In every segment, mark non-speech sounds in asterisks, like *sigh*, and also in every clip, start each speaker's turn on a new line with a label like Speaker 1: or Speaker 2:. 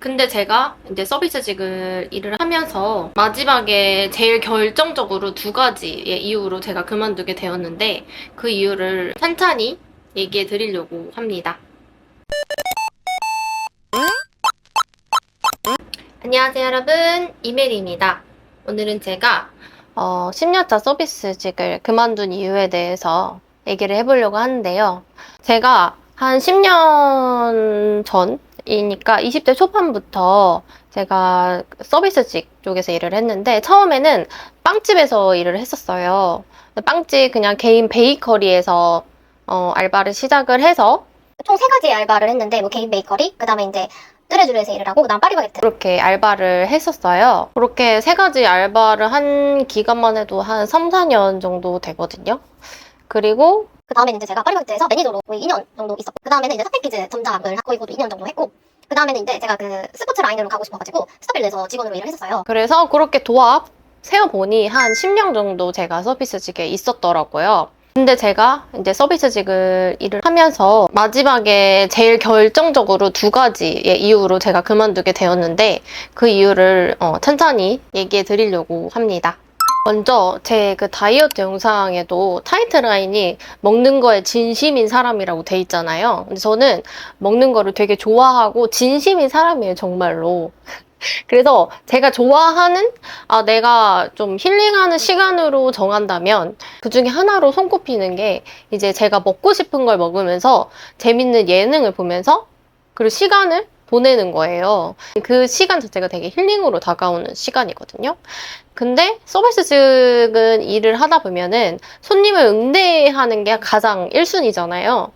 Speaker 1: 근데 제가 이제 서비스직을 일을 하면서 마지막에 제일 결정적으로 두 가지의 이유로 제가 그만두게 되었는데 그 이유를 찬찬히 얘기해 드리려고 합니다. 안녕하세요 여러분 이메리입니다. 오늘은 제가 어, 10년차 서비스직을 그만둔 이유에 대해서 얘기를 해보려고 하는데요. 제가 한 10년 전 이니까 20대 초반부터 제가 서비스직 쪽에서 일을 했는데 처음에는 빵집에서 일을 했었어요. 빵집 그냥 개인 베이커리에서 어, 알바를 시작을 해서
Speaker 2: 총 세 가지 알바를 했는데 뭐 개인 베이커리, 그다음에 이제 뜨레주르에서 일을 하고 그다음 파리바게트.
Speaker 1: 그렇게 알바를 했었어요. 그렇게 세 가지 알바를 한 기간만 해도 한 3, 4년 정도 되거든요. 그리고
Speaker 2: 그 다음에 이제 제가 파리바게트에서 매니저로 거의 2년 정도 있었고 그 다음에는 이제 스태키즈 점장을 하고 이것도 2년 정도 했고 그 다음에는 이제 제가 그 스포츠 라인으로 가고 싶어가지고 스타빌에서 직원으로 일을 했었어요.
Speaker 1: 그래서 그렇게 도합 세어보니 한 10년 정도 제가 서비스직에 있었더라고요. 근데 제가 이제 서비스직을 일을 하면서 마지막에 제일 결정적으로 두 가지의 이유로 제가 그만두게 되었는데 그 이유를 어, 천천히 얘기해 드리려고 합니다. 먼저 제 그 다이어트 영상에도 타이틀라인이 먹는 거에 진심인 사람이라고 돼 있잖아요. 근데 저는 먹는 거를 되게 좋아하고 진심인 사람이에요, 정말로. *laughs* 그래서 제가 좋아하는 아 내가 좀 힐링하는 시간으로 정한다면 그 중에 하나로 손꼽히는 게 이제 제가 먹고 싶은 걸 먹으면서 재밌는 예능을 보면서 그리고 시간을 보내는 거예요. 그 시간 자체가 되게 힐링으로 다가오는 시간이거든요. 근데 서비스직은 일을 하다 보면은 손님을 응대하는 게 가장 1순위잖아요.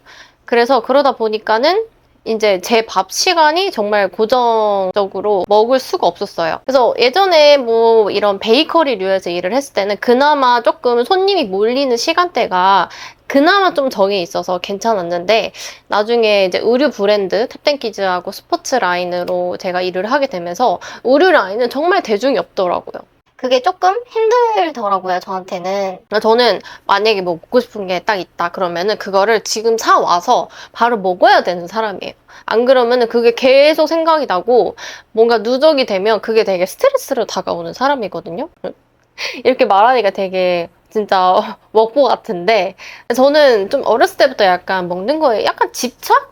Speaker 1: 그래서 그러다 보니까는 이제 제 밥 시간이 정말 고정적으로 먹을 수가 없었어요. 그래서 예전에 뭐 이런 베이커리류에서 일을 했을 때는 그나마 조금 손님이 몰리는 시간대가 그나마 좀 정해 있어서 괜찮았는데 나중에 이제 의류 브랜드 탭땡키즈하고 스포츠 라인으로 제가 일을 하게 되면서 의류 라인은 정말 대중이 없더라고요.
Speaker 2: 그게 조금 힘들더라고요 저한테는.
Speaker 1: 저는 만약에 뭐 먹고 싶은 게 딱 있다 그러면은 그거를 지금 사 와서 바로 먹어야 되는 사람이에요. 안 그러면은 그게 계속 생각이 나고 뭔가 누적이 되면 그게 되게 스트레스로 다가오는 사람이거든요. *laughs* 이렇게 말하니까 되게 진짜 *laughs* 먹보 같은데 저는 좀 어렸을 때부터 약간 먹는 거에 약간 집착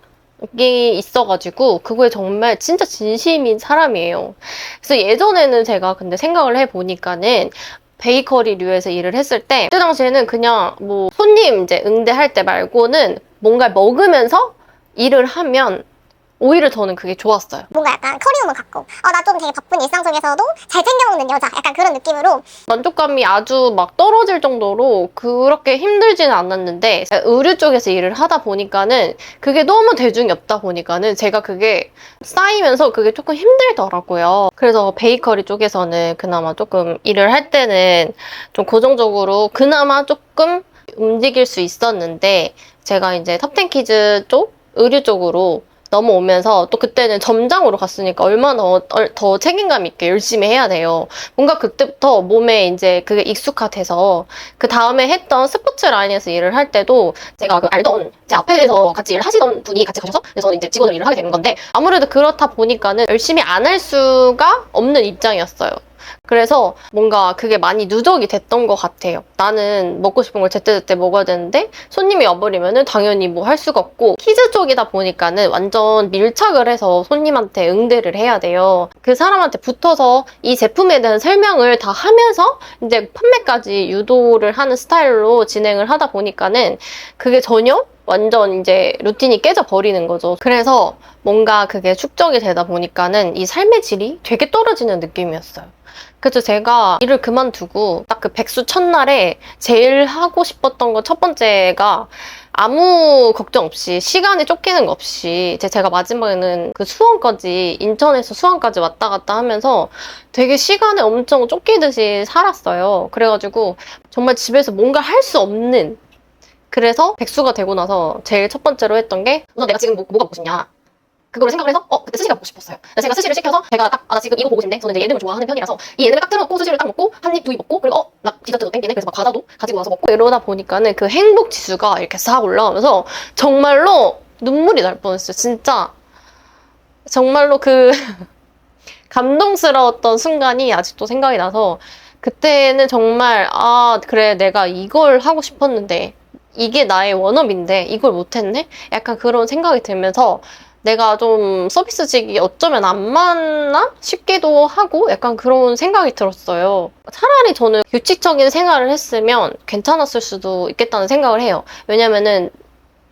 Speaker 1: 이 있어가지고 그거에 정말 진짜 진심인 사람이에요. 그래서 예전에는 제가 근데 생각을 해보니까는 베이커리류에서 일을 했을 때 그때 당시에는 그냥 뭐 손님 이제 응대할 때 말고는 뭔가 먹으면서 일을 하면 오히려 저는 그게 좋았어요.
Speaker 2: 뭔가 약간 커리어만 갖고 어 나 좀 되게 바쁜 일상 속에서도 잘 챙겨 먹는 여자 약간 그런 느낌으로
Speaker 1: 만족감이 아주 막 떨어질 정도로 그렇게 힘들지는 않았는데 의류 쪽에서 일을 하다 보니까는 그게 너무 대중이 없다 보니까는 제가 그게 쌓이면서 그게 조금 힘들더라고요. 그래서 베이커리 쪽에서는 그나마 조금 일을 할 때는 좀 고정적으로 그나마 조금 움직일 수 있었는데 제가 이제 탑텐 키즈 쪽 의류 쪽으로 넘어오면서 또 그때는 점장으로 갔으니까 얼마나 더, 더 책임감 있게 열심히 해야 돼요. 뭔가 그때부터 몸에 이제 그게 익숙해져서 그 다음에 했던 스포츠 라인에서 일을 할 때도 제가 그 알던 제 앞에서 같이 일을 하시던 분이 같이 가셔서 저는 이제 직원으로 일을 하게 되는 건데 아무래도 그렇다 보니까는 열심히 안 할 수가 없는 입장이었어요. 그래서 뭔가 그게 많이 누적이 됐던 것 같아요. 나는 먹고 싶은 걸 제때제때 먹어야 되는데 손님이 와버리면은 당연히 뭐 할 수가 없고 키즈 쪽이다 보니까는 완전 밀착을 해서 손님한테 응대를 해야 돼요. 그 사람한테 붙어서 이 제품에 대한 설명을 다 하면서 이제 판매까지 유도를 하는 스타일로 진행을 하다 보니까는 그게 전혀 완전 이제 루틴이 깨져 버리는 거죠. 그래서 뭔가 그게 축적이 되다 보니까는 이 삶의 질이 되게 떨어지는 느낌이었어요. 그래서 제가 일을 그만두고 딱 그 백수 첫날에 제일 하고 싶었던 거첫 번째가 아무 걱정 없이 시간이 쫓기는 거 없이 이제 제가 마지막에는 그 수원까지 인천에서 수원까지 왔다 갔다 하면서 되게 시간에 엄청 쫓기듯이 살았어요. 그래가지고 정말 집에서 뭔가 할 수 없는 그래서 백수가 되고 나서 제일 첫 번째로 했던 게 우선 내가 지금 뭐, 뭐가 먹고 싶냐 그거를 생각을 해서 어 그때 스시가 먹고 싶었어요. 제가 스시를 시켜서 제가 딱 아 나 지금 이거 보고 싶네. 저는 이제 예능을 좋아하는 편이라서 이 예능을 딱 틀어놓고 스시를 딱 먹고 한입 두입 먹고 그리고 어 나 디저트도 땡기네. 그래서 막 과자도 가지고 와서 먹고 이러다 보니까는 그 행복 지수가 이렇게 싹 올라오면서 정말로 눈물이 날 뻔했어요. 진짜 정말로 그 *laughs* 감동스러웠던 순간이 아직도 생각이 나서 그때는 정말 아 그래 내가 이걸 하고 싶었는데 이게 나의 원업인데 이걸 못했네? 약간 그런 생각이 들면서 내가 좀 서비스직이 어쩌면 안 맞나 싶기도 하고 약간 그런 생각이 들었어요. 차라리 저는 규칙적인 생활을 했으면 괜찮았을 수도 있겠다는 생각을 해요. 왜냐면은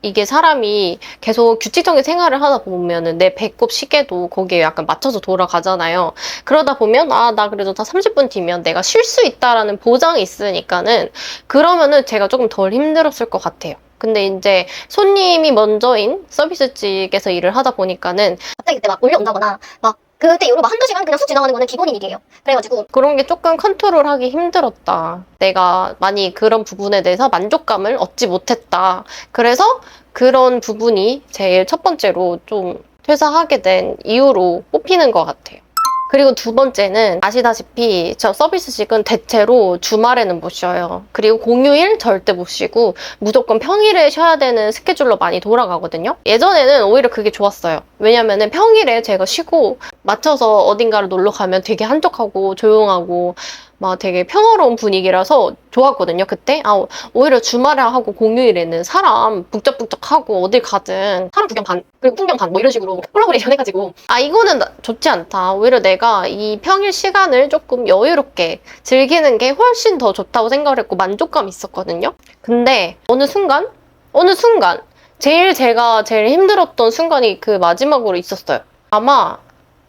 Speaker 1: 이게 사람이 계속 규칙적인 생활을 하다 보면은 내 배꼽 시계도 거기에 약간 맞춰서 돌아가잖아요. 그러다 보면 아, 나 그래도 다 30분 뒤면 내가 쉴 수 있다라는 보장이 있으니까는 그러면은 제가 조금 덜 힘들었을 것 같아요. 근데 이제 손님이 먼저인 서비스직에서 일을 하다 보니까는
Speaker 2: 갑자기 그때 막 몰려온다거나 막 그때 이후로 막 한두 시간 그냥 쑥 지나가는 거는 기본인 일이에요. 그래가지고
Speaker 1: 그런 게 조금 컨트롤하기 힘들었다. 내가 많이 그런 부분에 대해서 만족감을 얻지 못했다. 그래서 그런 부분이 제일 첫 번째로 좀 퇴사하게 된 이유로 뽑히는 것 같아요. 그리고 두 번째는 아시다시피 저 서비스직은 대체로 주말에는 못 쉬어요. 그리고 공휴일 절대 못 쉬고 무조건 평일에 쉬어야 되는 스케줄로 많이 돌아가거든요. 예전에는 오히려 그게 좋았어요. 왜냐면은 평일에 제가 쉬고 맞춰서 어딘가를 놀러 가면 되게 한적하고 조용하고 막 되게 평화로운 분위기라서 좋았거든요, 그때. 아, 오히려 주말에 하고 공휴일에는 사람 북적북적하고 어딜 가든 사람 구경 반, 그리고 풍경 반, 뭐 이런 식으로 콜라보레이션 해가지고. 아, 이거는 나- 좋지 않다. 오히려 내가 이 평일 시간을 조금 여유롭게 즐기는 게 훨씬 더 좋다고 생각을 했고 만족감이 있었거든요. 근데 어느 순간, 어느 순간, 제일 제가 제일 힘들었던 순간이 그 마지막으로 있었어요. 아마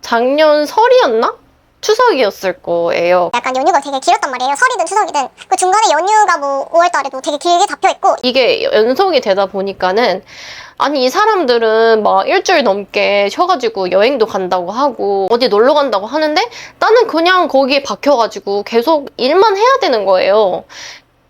Speaker 1: 작년 설이었나? 추석이었을 거예요.
Speaker 3: 약간 연휴가 되게 길었단 말이에요. 설이든 추석이든. 그 중간에 연휴가 뭐 5월 달에도 되게 길게 잡혀 있고
Speaker 1: 이게 연속이 되다 보니까는 아니 이 사람들은 막 일주일 넘게 쉬어가지고 여행도 간다고 하고 어디 놀러 간다고 하는데 나는 그냥 거기에 박혀가지고 계속 일만 해야 되는 거예요.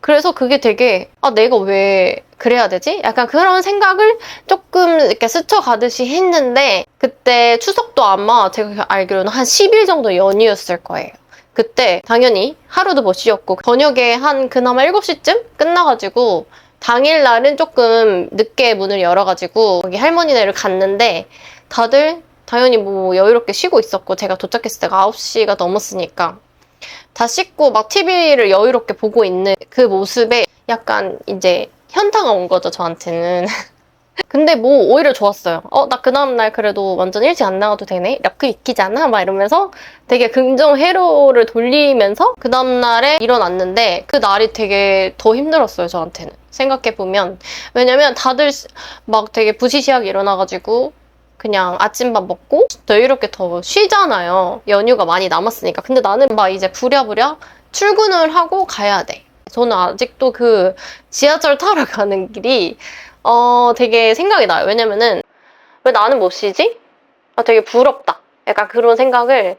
Speaker 1: 그래서 그게 되게 아 내가 왜 그래야 되지? 약간 그런 생각을 조금 이렇게 스쳐가듯이 했는데 그때 추석도 아마 제가 알기로는 한 10일 정도 연휴였을 거예요. 그때 당연히 하루도 못 쉬었고 저녁에 한 그나마 7시쯤 끝나가지고 당일날은 조금 늦게 문을 열어가지고 거기 할머니네를 갔는데 다들 당연히 뭐 여유롭게 쉬고 있었고 제가 도착했을 때가 9시가 넘었으니까 다 씻고 막 TV를 여유롭게 보고 있는 그 모습에 약간 이제 현타가 온 거죠 저한테는. *laughs* 근데 뭐 오히려 좋았어요. 어 나 그 다음날 그래도 완전 일찍 안 나가도 되네. 락크 익히잖아. 막 이러면서 되게 긍정 회로를 돌리면서 그 다음날에 일어났는데 그 날이 되게 더 힘들었어요 저한테는. 생각해보면. 왜냐면 다들 막 되게 부시시하게 일어나가지고 그냥 아침밥 먹고 여유롭게 더 쉬잖아요 연휴가 많이 남았으니까 근데 나는 막 이제 부랴부랴 출근을 하고 가야 돼 저는 아직도 그 지하철 타러 *laughs* 가는 길이 어 되게 생각이 나요 왜냐면은 왜 나는 못 쉬지? 아 되게 부럽다 약간 그런 생각을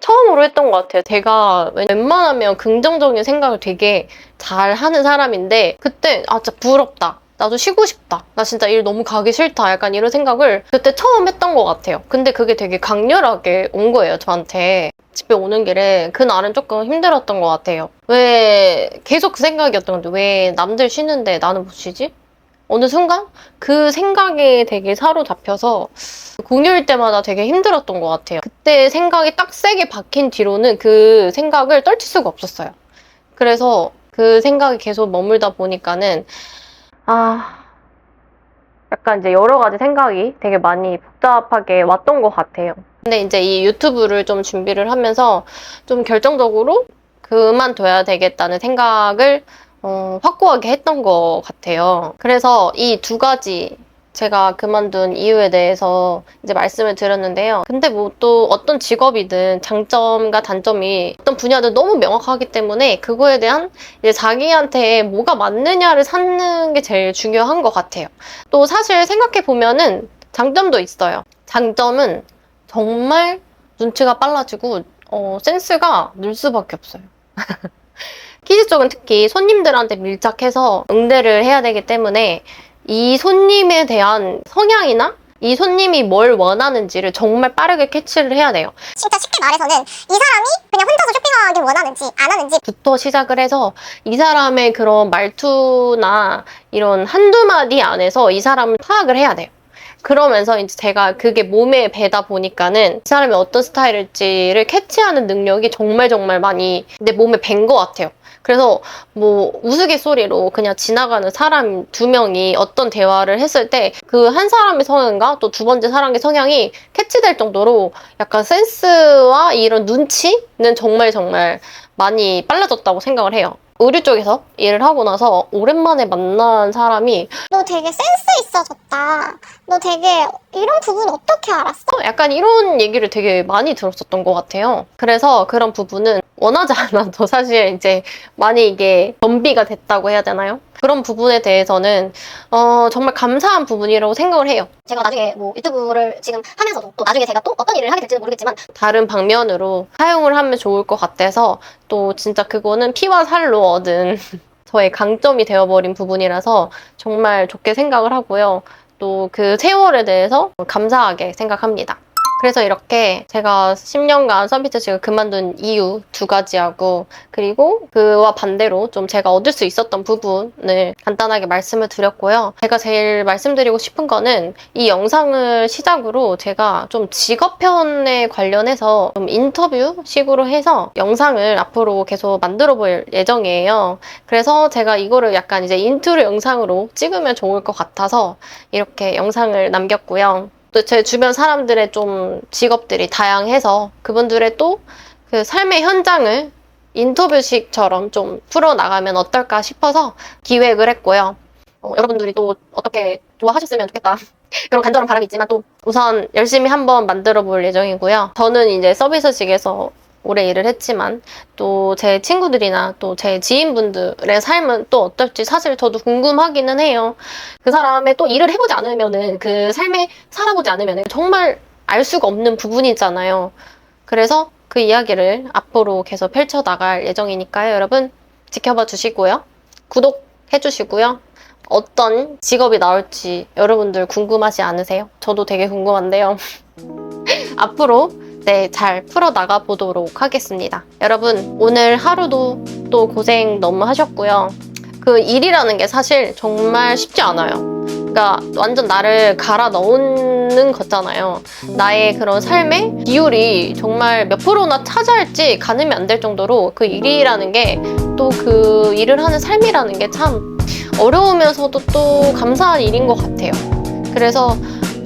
Speaker 1: 처음으로 했던 것 같아요. 제가 웬만하면 긍정적인 생각을 되게 잘 하는 사람인데 그때 아 진짜 부럽다. 나도 쉬고 싶다. 나 진짜 일 너무 가기 싫다. 약간 이런 생각을 그때 처음 했던 것 같아요. 근데 그게 되게 강렬하게 온 거예요, 저한테. 집에 오는 길에 그날은 조금 힘들었던 것 같아요. 왜 계속 그 생각이었던 건데 왜 남들 쉬는데 나는 못 쉬지? 어느 순간 그 생각에 되게 사로잡혀서 공휴일 때마다 되게 힘들었던 것 같아요. 그때 생각이 딱 세게 박힌 뒤로는 그 생각을 떨칠 수가 없었어요. 그래서 그 생각이 계속 머물다 보니까는 아 약간 이제 여러 가지 생각이 되게 많이 복잡하게 왔던 것 같아요. 근데 이제 이 유튜브를 좀 준비를 하면서 좀 결정적으로 그만둬야 되겠다는 생각을 어, 확고하게 했던 것 같아요. 그래서 이 두 가지 제가 그만둔 이유에 대해서 이제 말씀을 드렸는데요. 근데 뭐 또 어떤 직업이든 장점과 단점이 어떤 분야든 너무 명확하기 때문에 그거에 대한 이제 자기한테 뭐가 맞느냐를 찾는 게 제일 중요한 것 같아요. 또 사실 생각해 보면은 장점도 있어요. 장점은 정말 눈치가 빨라지고 어, 센스가 늘 수밖에 없어요. *laughs* 키즈 쪽은 특히 손님들한테 밀착해서 응대를 해야 되기 때문에 이 손님에 대한 성향이나 이 손님이 뭘 원하는지를 정말 빠르게 캐치를 해야 돼요.
Speaker 3: 진짜 쉽게 말해서는 이 사람이 그냥 혼자서 쇼핑하길 원하는지 안 하는지
Speaker 1: 부터 시작을 해서 이 사람의 그런 말투나 이런 한두 마디 안에서 이 사람을 파악을 해야 돼요. 그러면서 이제 제가 그게 몸에 배다 보니까는 이 사람이 어떤 스타일일지를 캐치하는 능력이 정말 정말 많이 내 몸에 밴 것 같아요. 그래서 뭐 우스갯소리로 그냥 지나가는 사람 두 명이 어떤 대화를 했을 때 그 한 사람의 성향과 또 두 번째 사람의 성향이 캐치될 정도로 약간 센스와 이런 눈치는 정말 정말 많이 빨라졌다고 생각을 해요. 의류 쪽에서 일을 하고 나서 오랜만에 만난 사람이
Speaker 3: 너 되게 센스 있어졌다. 너 되게 이런 부분 어떻게 알았어?
Speaker 1: 약간 이런 얘기를 되게 많이 들었었던 것 같아요. 그래서 그런 부분은 원하지 않아도 *laughs* 사실 이제 많이 이게 변비가 됐다고 해야 되나요? 그런 부분에 대해서는 어, 정말 감사한 부분이라고 생각을 해요.
Speaker 2: 제가 나중에 뭐 유튜브를 지금 하면서도 또 나중에 제가 또 어떤 일을 하게 될지는 모르겠지만
Speaker 1: 다른 방면으로 사용을 하면 좋을 것 같아서 또 진짜 그거는 피와 살로 얻은 *laughs* 저의 강점이 되어버린 부분이라서 정말 좋게 생각을 하고요. 또 그 세월에 대해서 감사하게 생각합니다. 그래서 이렇게 제가 10년간 서비스직을 그만둔 이유 두 가지하고 그리고 그와 반대로 좀 제가 얻을 수 있었던 부분을 간단하게 말씀을 드렸고요. 제가 제일 말씀드리고 싶은 거는 이 영상을 시작으로 제가 좀 직업편에 관련해서 좀 인터뷰 식으로 해서 영상을 앞으로 계속 만들어 볼 예정이에요. 그래서 제가 이거를 약간 이제 인트로 영상으로 찍으면 좋을 것 같아서 이렇게 영상을 남겼고요. 또 제 주변 사람들의 좀 직업들이 다양해서 그분들의 또 그 삶의 현장을 인터뷰식처럼 좀 풀어나가면 어떨까 싶어서 기획을 했고요. 어, 여러분들이 또 어떻게 좋아하셨으면 좋겠다. *laughs* 그런 간절한 바람이 있지만 또 우선 열심히 한번 만들어 볼 예정이고요. 저는 이제 서비스직에서 오래 일을 했지만 또 제 친구들이나 또 제 지인분들의 삶은 또 어떨지 사실 저도 궁금하기는 해요. 그 사람의 또 일을 해보지 않으면은 그 삶에 살아보지 않으면은 정말 알 수가 없는 부분이잖아요. 그래서 그 이야기를 앞으로 계속 펼쳐 나갈 예정이니까요. 여러분 지켜봐 주시고요. 구독해 주시고요. 어떤 직업이 나올지 여러분들 궁금하지 않으세요? 저도 되게 궁금한데요. *laughs* 앞으로 네, 잘 풀어 나가 보도록 하겠습니다. 여러분, 오늘 하루도 또 고생 너무 하셨고요. 그 일이라는 게 사실 정말 쉽지 않아요. 그러니까 완전 나를 갈아 넣는 거잖아요. 나의 그런 삶의 비율이 정말 몇 프로나 차지할지 가늠이 안 될 정도로 그 일이라는 게 또 그 일을 하는 삶이라는 게 참 어려우면서도 또 감사한 일인 것 같아요. 그래서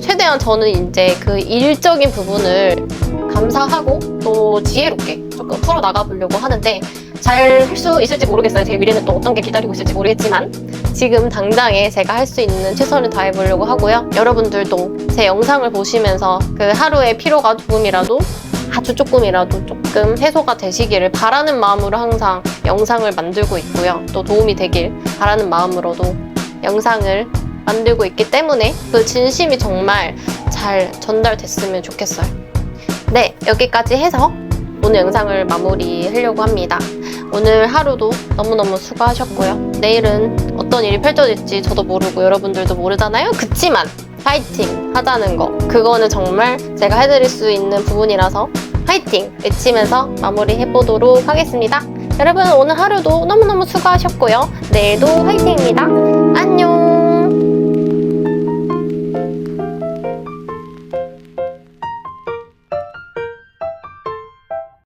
Speaker 1: 최대한 저는 이제 그 일적인 부분을 감사하고 또 지혜롭게 조금 풀어 나가 보려고 하는데 잘 할 수 있을지 모르겠어요. 제 미래는 또 어떤 게 기다리고 있을지 모르겠지만 지금 당장에 제가 할 수 있는 최선을 다해 보려고 하고요. 여러분들도 제 영상을 보시면서 그 하루의 피로가 조금이라도 아주 조금이라도 조금 해소가 되시기를 바라는 마음으로 항상 영상을 만들고 있고요. 또 도움이 되길 바라는 마음으로도 영상을 만들고 있기 때문에 그 진심이 정말 잘 전달됐으면 좋겠어요. 네, 여기까지 해서 오늘 영상을 마무리하려고 합니다. 오늘 하루도 너무너무 수고하셨고요. 내일은 어떤 일이 펼쳐질지 저도 모르고 여러분들도 모르잖아요. 그치만 파이팅 하자는 거. 그거는 정말 제가 해드릴 수 있는 부분이라서 파이팅 외치면서 마무리해보도록 하겠습니다. 여러분 오늘 하루도 너무너무 수고하셨고요. 내일도 화이팅입니다. 안녕!